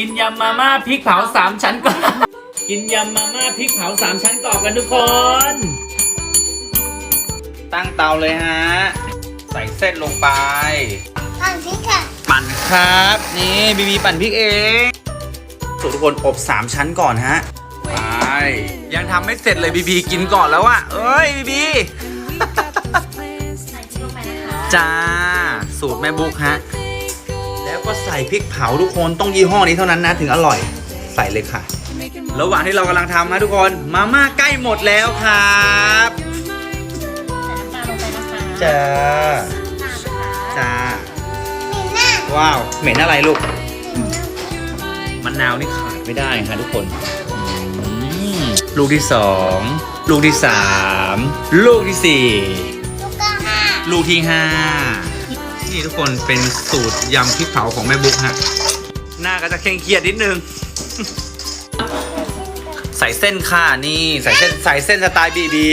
กินยำมาม่าพริกเผาสามชั้นกรอบ กินยำมาม่าพริกเผาสามชั้นกรอบกันทุกคน ตั้งเตาเลยฮะ ใส่เส้นลงไปอ่านสิค่ะปั่นครับ นี่บีบีปั่นพริกเองสูตรทุกคนอบ 3 ชั้นก่อนฮะไปยังทำไม่เสร็จเลยบีบีกินก่อนแล้วอะเอ้ยบีบีใส่พริกลงไปนะคะ จ้า สูตรแม่บุ๊กฮะแล้ว ก็ใส่พริกเผาทุกคนต้องยี่ห้อนี้เท่านั้นนะถึงอร่อยใส่เลยค่ะ ระหว่างที่เรากำลังทำนะทุกคนมาม่าใกล้หมดแล้วครับจ้าจ้าว้าวเหม็นอะไรลูกมะนาวนี่ขาดไม่ได้ฮะทุกคนลูกที่สองลูกที่สามลูกที่สี่ลูกที่ห้า นี่ทุกคนเป็นสูตรยำพริกเผาของแม่บุ๊กฮะ หน้าก็จะเคร่งเครียดนิดนึง ใส่เส้นค่ะนี่ใส่เส้นใส่เส้นสไตล์บีบี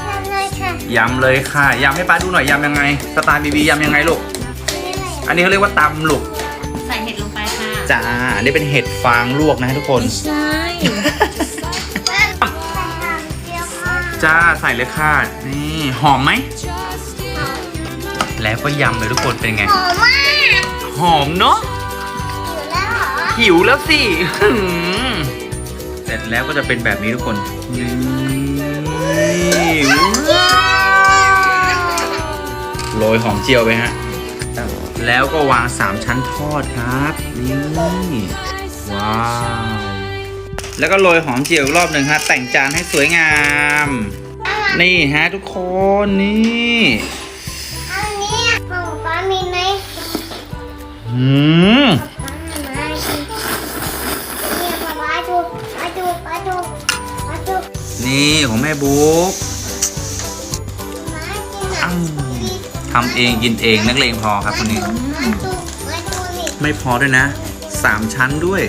ทำเลยค่ะยำเลยค่ะยำให้ป้าดูหน่อยยำยังไง สไตล์บีบียำยังไงลูกนี่อะไรอันนี้เขาเรียกว่าตำลูกใส่เห็ดลงไปค่ะจ้าอันนี้เป็นเห็ดฟางลวกนะทุกคน ใช่ใส่หางเจียวค่ะจ้าใส่เลยค่ะนี่หอมไหม แล้วก็ยำเลยทุกคนเป็นไง หอมมากหอมเนาะอยู่แล้วเหรอหิวแล้วสิหืมเสร็จแล้วก็จะเป็นแบบนี้ทุกคนนี่ว้าวโรยหอมเจียวไปฮะ แล้วก็วางสามชั้นทอดครับ นี่ว้าว แล้วก็โรยหอมเจียวอีกรอบหนึ่งฮะ แต่งจานให้สวยงาม นี่ฮะทุกคนนี่ นี่ของแม่บุ๊กทำเองกินเองนักเลงพอครับคนนี้ ไม่พอด้วยนะสามชั้นด้วย